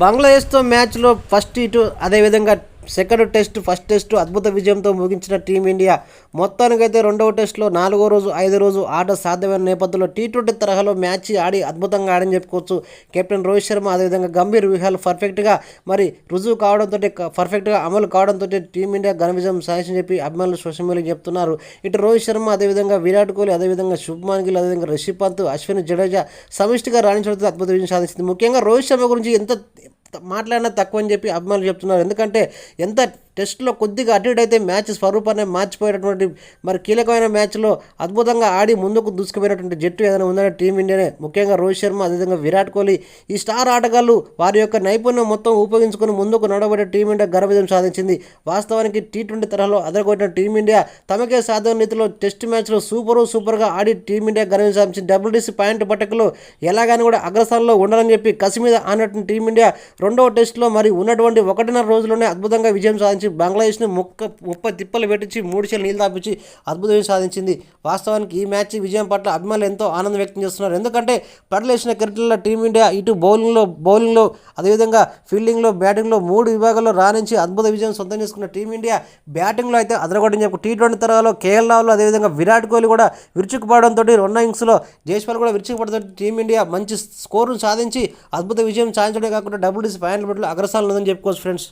బంగ్లాదేశ్తో మ్యాచ్లో ఫస్ట్ ఇటు అదేవిధంగా సెకండ్ టెస్ట్ ఫస్ట్ టెస్ట్ అద్భుత విజయంతో ముగించిన టీమిండియా మొత్తానికైతే రెండవ టెస్ట్లో నాలుగో రోజు ఐదో రోజు ఆట సాధ్యమైన నేపథ్యంలో టీ ట్వంటీ తరహాలో మ్యాచ్ ఆడి అద్భుతంగా ఆడని చెప్పుకోవచ్చు. కెప్టెన్ రోహిత్ శర్మ అదేవిధంగా గంభీర్ వ్యూహాలు పర్ఫెక్ట్గా మరి రుజువు కావడంతో పర్ఫెక్ట్గా అమలు కావడంతో టీమిండియా ఘన విజయం సాధించని చెప్పి అభిమానులు సోషల్ మీడియా చెప్తున్నారు. ఇటు రోహిత్ శర్మ అదేవిధంగా విరాట్ కోహ్లీ అదేవిధంగా శుభ్మాన్ గిల్ అదేవిధంగా రిషి పంత్ అశ్విన్ జడేజా సమిష్టిగా రాణించడంతో అద్భుత విజయం సాధించింది. ముఖ్యంగా రోహిత్ శర్మ గురించి ఎంత మాట్లాడినా తక్కువ అని చెప్పి అభిమానులు చెప్తున్నారు. ఎందుకంటే ఎంత టెస్ట్లో కొద్దిగా అటు ఇటు అయితే మ్యాచ్ స్వరూపాన్ని మార్చిపోయేటటువంటి మరి కీలకమైన మ్యాచ్లో అద్భుతంగా ఆడి ముందుకు దూసుకుపోయినటువంటి జట్టు ఏదైనా ఉందంటే టీమిండియానే ముఖ్యంగా రోహిత్ శర్మ అదేవిధంగా విరాట్ కోహ్లీ. ఈ స్టార్ ఆటగాళ్ళు వారి యొక్క నైపుణ్యం మొత్తం ఉపయోగించుకొని ముందుకు నడబడే టీమిండియా ఘన విజయం సాధించింది. వాస్తవానికి టీ ట్వంటీ తరహాలో అదరగొట్టిన టీమిండియా తమకే సాధారణ రీతిలో టెస్ట్ మ్యాచ్లో సూపర్ సూపర్గా ఆడి టీమిండియా ఘన విజయం సాధించింది. డబ్ల్యూడీసీ పాయింట్ పట్టకలో ఎలాగని కూడా అగ్రస్థానంలో ఉండాలని చెప్పి కసి మీద ఆనటువంటి టీమిండియా రెండవ టెస్ట్లో మరి ఉన్నటువంటి ఒకటిన్నర రోజుల్లోనే అద్భుతంగా విజయం సాధించింది. నుంచి బంగ్లాదేశ్ను ముక్క ముప్పై తిప్పలు పెట్టించి మూడు చెల్లు నీళ్ళు తాపించి అద్భుత విజయం సాధించింది. వాస్తవానికి ఈ మ్యాచ్ విజయం పట్ల అభిమానులు ఎంతో ఆనందం వ్యక్తం చేస్తున్నారు. ఎందుకంటే పడలేసిన క్రికెట్లో టీమిండియా ఇటు బౌలింగ్లో బౌలింగ్లో అదేవిధంగా ఫీల్డింగ్లో బ్యాటింగ్లో మూడు విభాగాల్లో రాణించి అద్భుత విజయం సొంతం చేసుకున్న టీమిండియా బ్యాటింగ్లో అయితే అదరగొట్టని చెప్పి. టీ ట్వంటీ తరహాలో కేఎల్ రావులు అదేవిధంగా విరాట్ కోహ్లీ కూడా విరుచుకుపడడంతో రెండు ఇన్నింగ్స్లో జైస్వాల్ కూడా విరుచుకుపడడంతో టీమిండియా మంచి స్కోరును సాధించి అద్భుత విజయం సాధించడమే కాకుండా డబ్ల్యూటీసీ పాయింట్లు అగ్రస్థానంలో ఉందని చెప్పుకోవచ్చు ఫ్రెండ్స్.